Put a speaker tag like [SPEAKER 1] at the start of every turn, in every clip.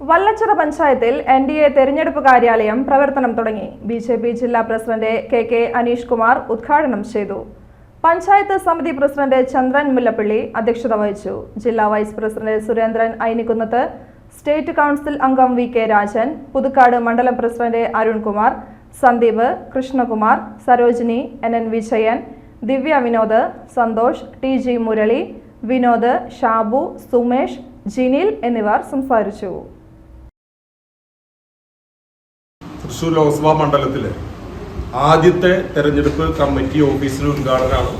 [SPEAKER 1] വല്ലച്ചിറ പഞ്ചായത്തിൽ N D A തെരഞ്ഞെടുപ്പ് കാര്യാലയം പ്രവർത്തനം തുടങ്ങി. ബി ജെ പി ജില്ലാ president K K Aneesh Kumar ഉദ്ഘാടനം ചെയ്തു. പഞ്ചായത്ത് സമിതി പ്രസിഡന്റ് ചന്ദ്രൻ മുല്ലപ്പള്ളി അധ്യക്ഷത വഹിച്ചു. ജില്ലാ vice president Surendran Ainikkunnath state council അംഗം വി കെ രാജൻ പുതുക്കാട് മണ്ഡലം president Arunkumar Sandeep Krishnakumar Sarojini N N Vijayan Divya Vinod Santhosh T G Murali Vinod Shabu Sumesh Jinil എന്നിവർ സംസാരിച്ചു.
[SPEAKER 2] തൃശൂർ ലോക്സഭാ മണ്ഡലത്തിലെ ആദ്യത്തെ തെരഞ്ഞെടുപ്പ് കമ്മിറ്റി ഓഫീസിന് ഉദ്ഘാടനമാണ്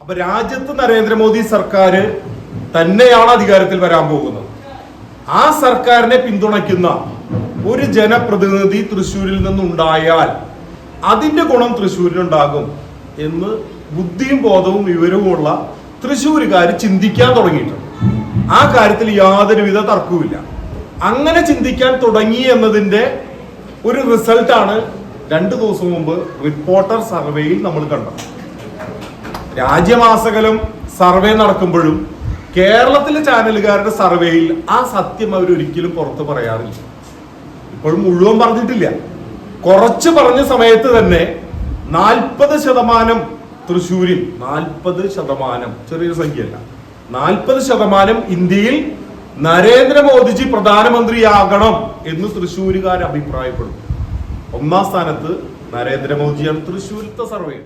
[SPEAKER 2] അപ്പൊ രാജ്യത്ത് നരേന്ദ്രമോദി സർക്കാർ തന്നെയാണ് അധികാരത്തിൽ വരാൻ പോകുന്നത്. ആ സർക്കാരിനെ പിന്തുണയ്ക്കുന്ന ഒരു ജനപ്രതിനിധി തൃശ്ശൂരിൽ നിന്നുണ്ടായാൽ അതിന്റെ ഗുണം തൃശ്ശൂരിനുണ്ടാകും എന്ന് ബുദ്ധിയും ബോധവും വിവരവുമുള്ള തൃശ്ശൂരുകാർ ചിന്തിക്കാൻ തുടങ്ങിയിട്ടുണ്ട്. ആ കാര്യത്തിൽ യാതൊരുവിധ തർക്കവുമില്ല. അങ്ങനെ ചിന്തിക്കാൻ തുടങ്ങി എന്നതിന്റെ ഒരു റിസൾട്ടാണ് രണ്ടു ദിവസം മുമ്പ് റിപ്പോർട്ടർ സർവേയിൽ നമ്മൾ കണ്ടത്. രാജ്യമാസകലം സർവേ നടക്കുമ്പോഴും കേരളത്തിലെ ചാനലുകാരുടെ സർവേയിൽ ആ സത്യം അവർ ഒരിക്കലും പുറത്ത് പറയാറില്ല. ഇപ്പോഴും മുഴുവൻ പറഞ്ഞിട്ടില്ല. കുറച്ച് പറഞ്ഞ സമയത്ത് തന്നെ നാൽപ്പത് ശതമാനം തൃശ്ശൂരിൽ നാൽപ്പത് ശതമാനം ചെറിയൊരു സംഖ്യയല്ല നാൽപ്പത് ശതമാനം ഇന്ത്യയിൽ നരേന്ദ്രമോദിജി പ്രധാനമന്ത്രിയാകണം എന്ന് തൃശ്ശൂരുകാർ അഭിപ്രായപ്പെടുന്നു. ഒന്നാം സ്ഥാനത്ത് നരേന്ദ്രമോദിയാണ് തൃശ്ശൂരത്തെ സർവേ.